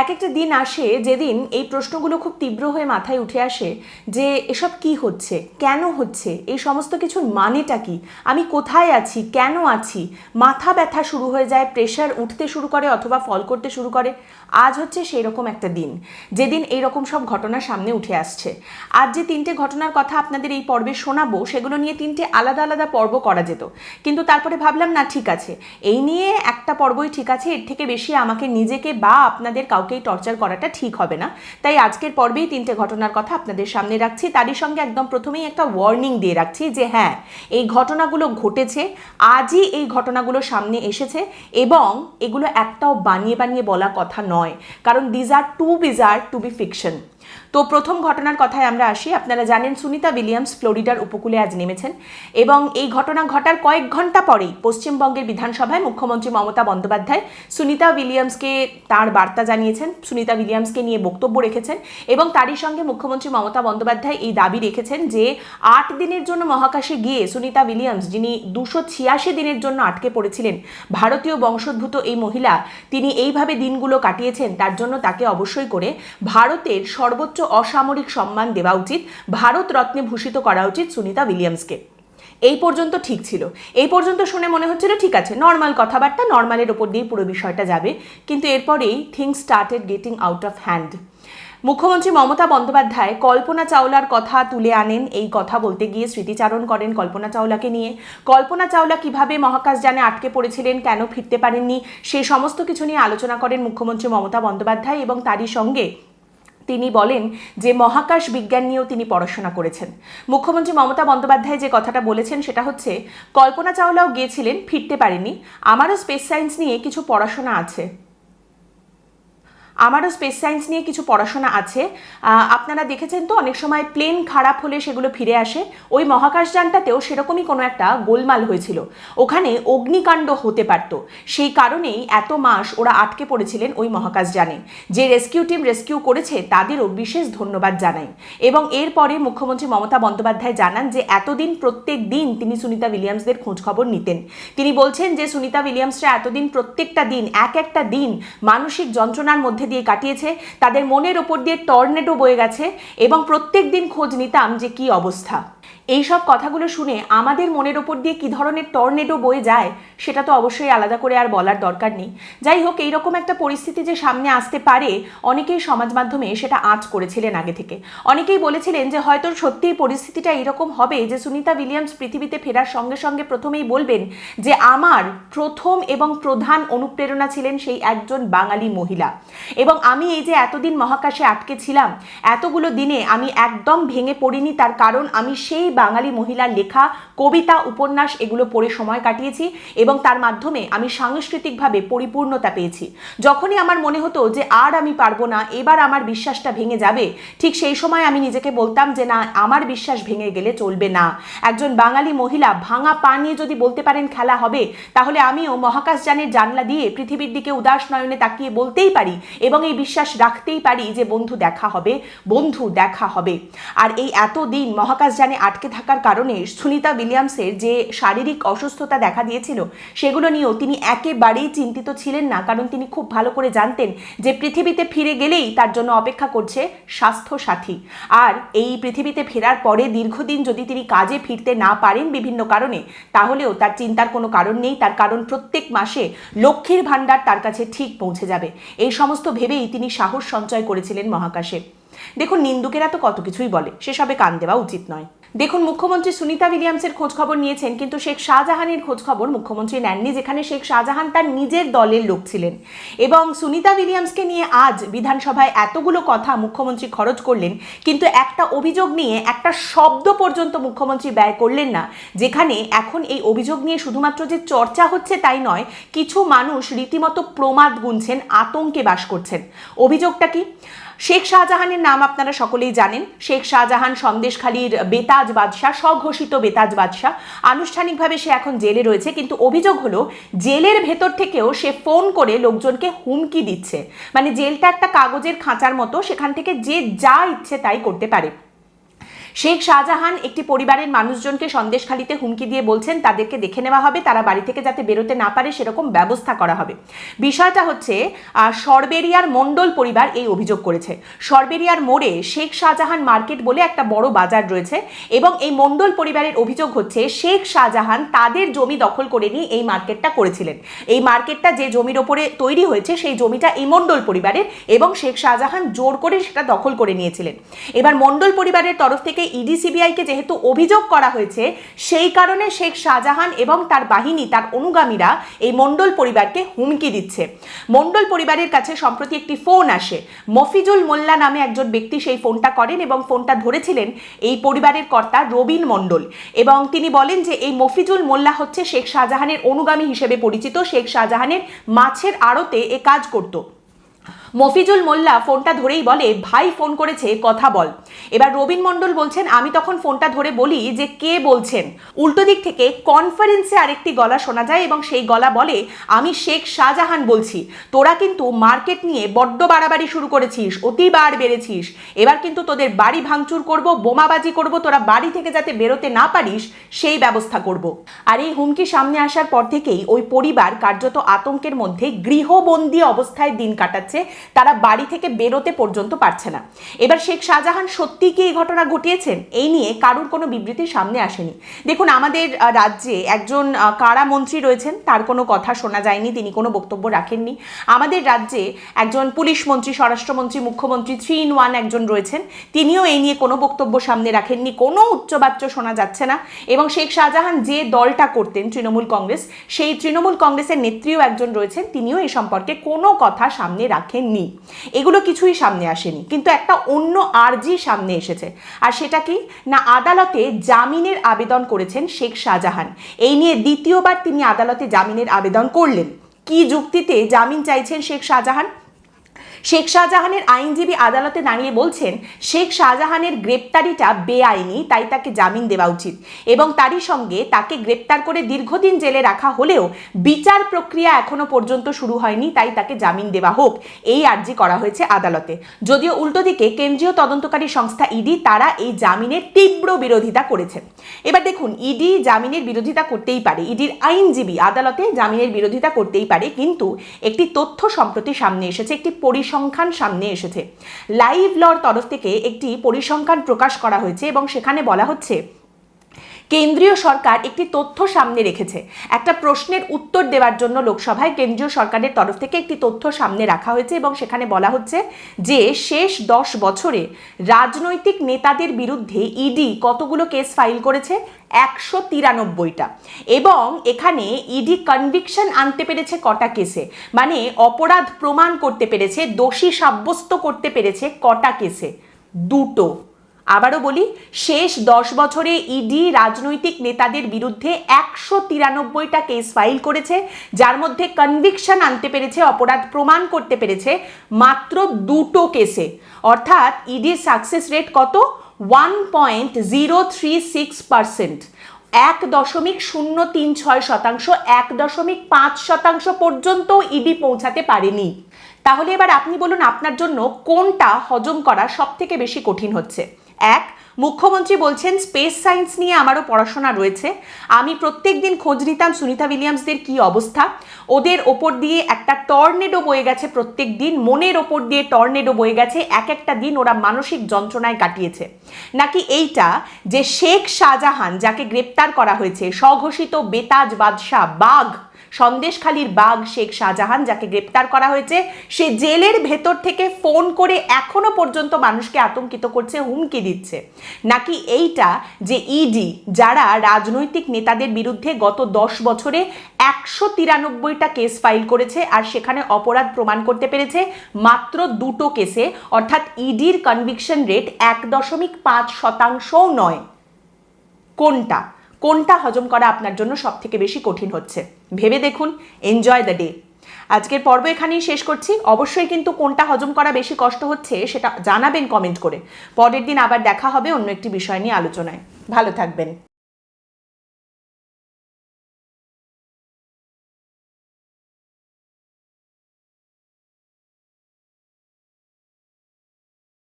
এক একটা দিন আসে যেদিন এই প্রশ্নগুলো খুব তীব্র হয়ে মাথায় উঠে আসে যে এসব কি হচ্ছে, কেন হচ্ছে, এই সমস্ত কিছুর মানেটা কি, আমি কোথায় আছি, কেন আছি, মাথা ব্যথা শুরু হয়ে যায় প্রেশার উঠতে শুরু করে অথবা ফল করতে শুরু করে। আজ হচ্ছে সেই রকম একটা দিন, যেদিন এই রকম সব ঘটনা সামনে উঠে আসছে। আজ যে তিনটে ঘটনার কথা আপনাদের এই পর্বে শোনাবো, সেগুলো নিয়ে তিনটে আলাদা আলাদা পর্ব করা যেত। কিন্তু তারপরে ভাবলাম, না, ঠিক আছে, এই নিয়ে একটা পর্বই ঠিক আছে, এর থেকে বেশি আমাকে নিজেকে বা আপনাদের কাউকেই টর্চার করাটা ঠিক হবে না। তাই আজকের পর্বেই তিনটে ঘটনার কথা আপনাদের সামনে রাখছি। তারই সঙ্গে একদম প্রথমেই একটা ওয়ার্নিং দিয়ে রাখছি যে হ্যাঁ এই ঘটনাগুলো ঘটেছে, আজই এই ঘটনাগুলো সামনে এসেছে এবং এগুলো একটাও বানিয়ে বানিয়ে বলা কথা নয়। কারণ these are too bizarre to be fiction তো প্রথম ঘটনার কথায় আমরা আসি। আপনারা জানেন সুনিতা উইলিয়ামস ফ্লোরিডার উপকূলে আজ নেমেছেন এবং এই ঘটনা ঘটার কয়েক ঘণ্টা পরেই পশ্চিমবঙ্গের বিধানসভায় মুখ্যমন্ত্রী মমতা বন্দ্যোপাধ্যায় সুনিতা উইলিয়ামসকে তার বার্তা জানিয়েছেন, সুনিতা উইলিয়ামসকে নিয়ে বক্তব্য রেখেছেন এবং তারই সঙ্গে মুখ্যমন্ত্রী মমতা বন্দ্যোপাধ্যায় এই দাবি রেখেছেন যে আট দিনের জন্য মহাকাশে গিয়ে সুনিতা উইলিয়ামস, যিনি দুশো ছিয়াশি দিনের জন্য আটকে পড়েছিলেন, ভারতীয় বংশোদ্ভূত এই মহিলা, তিনি এইভাবে দিনগুলো কাটিয়েছেন, তার জন্য তাকে অবশ্যই করে ভারতের সর্বোচ্চ অসামরিক সম্মান দেওয়া উচিত, ভারত রত্নে ভূষিত করা উচিত সুনিতা উইলিয়ামসকে। এই পর্যন্ত ঠিক ছিল। এই পর্যন্ত শুনে মনে হচ্ছিল, ঠিক আছে নর্মাল কথাবার্তা নর্মালের ওপর দিয়ে পুরো বিষয়টা যাবে। কিন্তু এরপরেই things started getting out of hand মুখ্যমন্ত্রী মমতা বন্দ্যোপাধ্যায় কল্পনা চাওলার কথা তুলে আনেন এই কথা বলতে গিয়ে স্মৃতিচারণ করেন কল্পনা চাওলাকে নিয়ে। কল্পনা চাওলা কীভাবে মহাকাশযানে আটকে পড়েছিলেন, কেন ফিরতে পারেননি সেই সমস্ত কিছু নিয়ে আলোচনা করেন মুখ্যমন্ত্রী মমতা বন্দ্যোপাধ্যায় এবং তারই সঙ্গে তিনি বলেন যে মহাকাশ বিজ্ঞান নিয়েও তিনি পড়াশোনা করেছেন। মুখ্যমন্ত্রী মমতা বন্দ্যোপাধ্যায় যে কথাটা বলেছেন সেটা হচ্ছে, কল্পনা চাওলাও গিয়েছিলেন, ফিরতে পারেনি। আমারও স্পেস সায়েন্স নিয়ে কিছু পড়াশোনা আছে। আমারও স্পেস সায়েন্স নিয়ে কিছু পড়াশোনা আছে। আপনারা দেখেছেন তো, অনেক সময় প্লেন খারাপ হলে সেগুলো ফিরে আসে। ওই মহাকাশযানটাতেও সেরকমই কোনো একটা গোলমাল হয়েছিল। ওখানে অগ্নিকাণ্ড হতে পারত। সেই কারণেই এত মাস ওরা আটকে পড়েছিলেন ওই মহাকাশযানে। যে রেস্কিউ টিম রেস্কিউ করেছে, তাদেরও বিশেষ ধন্যবাদ জানাই। এবং এরপরে মুখ্যমন্ত্রী মমতা বন্দ্যোপাধ্যায় জানান যে, এতদিন প্রত্যেক দিন তিনি সুনিতা উইলিয়ামসদের খোঁজখবর নিতেন। তিনি বলছেন যে, সুনিতা উইলিয়ামসরা এতদিন প্রত্যেকটা দিন, এক একটা দিন মানসিক যন্ত্রণার মধ্যে দিয়ে কাটিয়েছে, তাদের মনের ওপর দিয়ে টর্নেডো বয়ে গেছে এবং প্রত্যেক দিন খোঁজ নিতাম যে কি অবস্থা। এই সব কথাগুলো শুনে আমাদের মনের ওপর দিয়ে কি ধরনের টর্নেডো বয়ে যায়, সেটা তো অবশ্যই আলাদা করে আর বলার দরকার নেই। যাই হোক, এইরকম একটা পরিস্থিতি যে সামনে আসতে পারে, অনেকেই সমাজ মাধ্যমে সেটা আঁচ করেছিলেন আগে থেকে। অনেকেই বলেছিলেন যে হয়তো সত্যিই পরিস্থিতিটা এরকম হবে যে সুনিতা উইলিয়ামস পৃথিবীতে ফেরার সঙ্গে সঙ্গে প্রথমেই বলবেন যে আমার প্রথম এবং প্রধান অনুপ্রেরণা ছিলেন সেই একজন বাঙালি মহিলা। এবং আমি এই যে এতদিন মহাকাশে আটকে ছিলাম, এতগুলো দিনে আমি একদম ভেঙে পড়িনি, তার কারণ আমি সেই বাঙালি মহিলার লেখা, কবিতা, উপন্যাস এগুলো পড়ে সময় কাটিয়েছি এবং তার মাধ্যমে আমি সাংস্কৃতিকভাবে পরিপূর্ণতা পেয়েছি। যখনই আমার মনে হতো যে আর আমি পারব না, এবার আমার বিশ্বাসটা ভেঙে যাবে, ঠিক সেই সময় আমি নিজেকে বলতাম যে না, আমার বিশ্বাস ভেঙে গেলে চলবে না। একজন বাঙালি মহিলা ভাঙা পা নিয়ে যদি বলতে পারেন খেলা হবে, তাহলে আমিও মহাকাশযানের জানলা দিয়ে পৃথিবীর দিকে উদাস নয়নে তাকিয়ে বলতেই পারি এবং এই বিশ্বাস রাখতেই পারি যে বন্ধু দেখা হবে, বন্ধু দেখা হবে। আর এই এতদিন মহাকাশযানে আটকে থাকার কারণে সুনিতা উইলিয়ামসের যে শারীরিক অসুস্থতা দেখা দিয়েছিল, সেগুলো নিয়েও তিনি একেবারেই চিন্তিত ছিলেন না। কারণ তিনি খুব ভালো করে জানতেন যে পৃথিবীতে ফিরে গেলেই তার জন্য অপেক্ষা করছে স্বাস্থ্য সাথী আর এই পৃথিবীতে ফেরার পরে দীর্ঘদিন যদি তিনি কাজে ফিরতে না পারেন বিভিন্ন কারণে, তাহলেও তার চিন্তার কোনো কারণ নেই। তার কারণ প্রত্যেক মাসে লক্ষ্মীর ভাণ্ডার তার কাছে ঠিক পৌঁছে যাবে। এই সমস্ত ভেবেই তিনি সাহস সঞ্চয় করেছিলেন মহাকাশে। দেখুন, নিন্দুকেরা তো কত কিছুই বলে, সেসবে কান দেওয়া উচিত নয়। দেখুন, মুখ্যমন্ত্রী সুনিতা উইলিয়ামসের খোঁজ খবর নিয়েছেন, কিন্তু শেখ শাহজাহানের খোঁজ খবর মুখ্যমন্ত্রী নেননি, যেখানে শেখ শাহজাহান তার নিজের দলের লোক ছিলেন। এবং সুনিতা উইলিয়ামসকে নিয়ে আজ বিধানসভায় এতগুলো কথা মুখ্যমন্ত্রী খরচ করলেন, কিন্তু একটা অভিযোগ নিয়ে, একটা শব্দ পর্যন্ত মুখ্যমন্ত্রী ব্যয় করলেন না, যেখানে এখন এই অভিযোগ নিয়ে শুধুমাত্র যে চর্চা হচ্ছে তাই নয়, কিছু মানুষ রীতিমতো প্রমাদ গুনছেন, আতঙ্কে বাস করছেন। অভিযোগটা কি? শেখ শাহজাহানের নাম আপনারা সকলেই জানেন। শেখ শাহজাহান সন্দেশখালীর বেতাজ বাদশাহ, স্বঘোষিত বেতাজ বাদশাহ। আনুষ্ঠানিকভাবে সে এখন জেলে রয়েছে, কিন্তু অভিযোগ হলো জেলের ভেতর থেকেও সে ফোন করে লোকজনকে হুমকি দিচ্ছে। মানে জেলটা একটা কাগজের খাঁচার মতো, সেখান থেকে যে যা ইচ্ছে তাই করতে পারে। শেখ শাহজাহান একটি পরিবারের মানুষজনকে সন্দেশখালিতে হুমকি দিয়ে বলছেন, তাদেরকে দেখে নেওয়া হবে, তারা বাড়ি থেকে যাতে বেরোতে না পারে সেরকম ব্যবস্থা করা হবে। বিষয়টা হচ্ছে সরবেরিয়ার মণ্ডল পরিবার এই অভিযোগ করেছে। সরবেরিয়ার মোড়ে শেখ শাহজাহান মার্কেট বলে একটা বড় বাজার রয়েছে এবং এই মণ্ডল পরিবারের অভিযোগ হচ্ছে, শেখ শাহজাহান তাদের জমি দখল করে নিয়ে এই মার্কেটটা করেছিলেন। এই মার্কেটটা যে জমির ওপরে তৈরি হয়েছে, সেই জমিটা এই মণ্ডল পরিবারের এবং শেখ শাহজাহান জোর করে সেটা দখল করে নিয়েছিলেন। এবার মণ্ডল পরিবারের তরফ থেকে ইডি সিবিআইকে যেহেতু অভিযোগ করা হয়েছে, সেই কারণে শেখ শাহজাহান এবং তার বাহিনী, তার অনুগামীরা এই মণ্ডল পরিবারকে হুমকি দিচ্ছে। মণ্ডল পরিবারের কাছে সম্প্রতি একটি ফোন আসে। মফিজুল মোল্লা নামে একজন ব্যক্তি সেই ফোনটা করেন এবং ফোনটা ধরেছিলেন এই পরিবারের কর্তা রবিন মণ্ডল এবং তিনি বলেন যে এই মফিজুল মোল্লা হচ্ছে শেখ শাহজাহানের অনুগামী হিসেবে পরিচিত। শেখ শাহজাহানের মাছের আড়তে এ কাজ করত। মফিজুল মোল্লা ফোনটা ধরেই বলে, ভাই, ফোন করেছে, কথা বল। এবার রবিন মণ্ডল বলছেন, আমি তখন ফোনটা ধরে বলি যে, কে বলছেন? উল্টো দিক থেকে কনফারেন্সে আরেকটি গলা শোনা যায় এবং সেই গলা বলে, আমি শেখ শাহজাহান বলছি। তোরা কিন্তু মার্কেট নিয়ে বড্ড বাড়াবাড়ি শুরু করেছিস অতিবার বেড়েছিস। এবার কিন্তু তোদের বাড়ি ভাঙচুর করব, বোমাবাজি করব, তোরা বাড়ি থেকে যাতে বেরোতে না পারিস, সেই ব্যবস্থা করব। আর এই হুমকি সামনে আসার পর থেকেই ওই পরিবার কার্যত আতঙ্কের মধ্যে গৃহবন্দী অবস্থায় দিন কাটাচ্ছে। তারা বাড়ি থেকে বেরোতে পর্যন্ত পারছে না। এবার শেখ শাহজাহান সত্যি কি এই ঘটনা ঘটিয়েছেন? এই নিয়ে কারুর কোনো বিবৃতি সামনে আসেনি। দেখুন, আমাদের রাজ্যে একজন কারা মন্ত্রী রয়েছেন, তার কোনো কথা শোনা যায়নি, তিনি কোনো বক্তব্য রাখেননি। আমাদের রাজ্যে একজন পুলিশ মন্ত্রী, স্বরাষ্ট্রমন্ত্রী, মুখ্যমন্ত্রী, থ্রি ইন ওয়ান একজন রয়েছেন। তিনিও এই নিয়ে কোনো বক্তব্য সামনে রাখেননি, কোনো উচ্চবাচ্য শোনা যাচ্ছে না। এবং শেখ শাহজাহান যে দলটা করতেন, তৃণমূল কংগ্রেস, সেই তৃণমূল কংগ্রেসের নেত্রীও একজন রয়েছেন, তিনিও এই সম্পর্কে কোনো কথা সামনে রাখেননি এগুলো কিছুই সামনে আসেনি। কিন্তু একটা অন্য আর্জি সামনে এসেছে। আর সেটা কি? না, আদালতে জামিনের আবেদন করেছেন শেখ শাহজাহান। এই নিয়ে দ্বিতীয়বার তিনি আদালতে জামিনের আবেদন করলেন। কি যুক্তিতে জামিন চাইছেন শেখ শাহজাহান? শেখ শাহজাহানের আইনজীবী আদালতে দাঁড়িয়ে বলছেন, শেখ শাহজাহানের গ্রেপ্তারিটা বেআইনি, তাই তাকে জামিন দেওয়া উচিত। এবং তারই সঙ্গে তাকে গ্রেপ্তার করে দীর্ঘদিন জেলে রাখা হলেও বিচার প্রক্রিয়া এখনও পর্যন্ত শুরু হয়নি, তাই তাকে জামিন দেওয়া হোক। এই আর্জি করা হয়েছে আদালতে। যদিও উল্টো দিকে কেন্দ্রীয় তদন্তকারী সংস্থা ইডি তারা এই জামিনের তীব্র বিরোধিতা করেছে এবার দেখুন, ইডি জামিনের বিরোধিতা করতেই পারে, ইডির আইনজীবী আদালতে জামিনের বিরোধিতা করতেই পারে, কিন্তু একটি তথ্য সম্প্রতি সামনে এসেছে, একটি পরিসংখ্যান সামনে এসেছে। লাইভ লর তরফ থেকে একটি পরিসংখ্যান প্রকাশ করা হয়েছে এবং সেখানে বলা হচ্ছে কেন্দ্রীয় সরকার একটি তথ্য সামনে রেখেছে। একটা প্রশ্নের উত্তর দেওয়ার জন্য লোকসভায় কেন্দ্রীয় সরকারের তরফ থেকে একটি তথ্য সামনে রাখা হয়েছে এবং সেখানে বলা হচ্ছে যে, শেষ দশ বছরে রাজনৈতিক নেতাদের বিরুদ্ধে ইডি কতগুলো কেস ফাইল করেছে? একশো তিরানব্বইটা। এবং এখানে ইডি কনভিকশন আনতে পেরেছে কটা কেসে? মানে অপরাধ প্রমাণ করতে পেরেছে, দোষী সাব্যস্ত করতে পেরেছে কটা কেসে? দুটো। আবারও বলি, শেষ দশ বছরে ইডি রাজনৈতিক নেতাদের বিরুদ্ধে একশো তিরানব্বইটা কেস ফাইল করেছে, যার মধ্যে কনভিকশন আনতে পেরেছে, অপরাধ প্রমাণ করতে পেরেছে মাত্র দুটো কেসে। অর্থাৎ ইডির সাকসেস রেট কত? One point zero three six percent এক দশমিক শূন্য তিন ছয় শতাংশ, এক দশমিক পাঁচ শতাংশ পর্যন্ত ইডি পৌঁছাতে পারেনি। তাহলে এবার আপনি বলুন আপনার জন্য কোনটা হজম করা সব থেকে বেশি কঠিন হচ্ছে? এক, মুখ্যমন্ত্রী বলছেন স্পেস সায়েন্স নিয়ে আমারও পড়াশোনা রয়েছে। আমি প্রত্যেক দিন খোঁজ নিতাম সুনিতা উইলিয়ামসদের কি অবস্থা। ওদের ওপর দিয়ে একটা টর্নেডো বয়ে গেছে প্রত্যেক দিন মনের ওপর দিয়ে টর্নেডো বয়ে গেছে। এক একটা দিন ওরা মানসিক যন্ত্রণায় কাটিয়েছে। নাকি এইটা যে শেখ শাহজাহান, যাকে গ্রেপ্তার করা হয়েছে, স্বঘোষিত বেতাজ বাদশাহ বাঘ সন্দেশখালীর বাঘ শেখ শাহজাহান, যাকে গ্রেপ্তার করা হয়েছে, সে জেলের ভেতর থেকে ফোন করে এখনও পর্যন্ত মানুষকে আতঙ্কিত করছে, হুমকি দিচ্ছে। নাকি এইটা যে ইডি যারা রাজনৈতিক নেতাদের বিরুদ্ধে গত দশ বছরে একশো তিরানব্বইটা কেস ফাইল করেছে আর সেখানে অপরাধ প্রমাণ করতে পেরেছে, মাত্র দুটো কেসে, অর্থাৎ ইডির কনভিকশন রেট এক দশমিক পাঁচ শতাংশও নয়। কোনটা? কোনটা হজম করা আপনার জন্য সব থেকে বেশি কঠিন হচ্ছে? ভেবে দেখুন এনজয় দ্য ডে আজকের পর্ব এখানেই শেষ করছি। অবশ্যই কিন্তু কোনটা হজম করা বেশি কষ্ট হচ্ছে সেটা জানাবেন কমেন্ট করে। পরের দিন আবার দেখা হবে অন্য একটি বিষয় নিয়ে আলোচনায়। ভালো থাকবেন।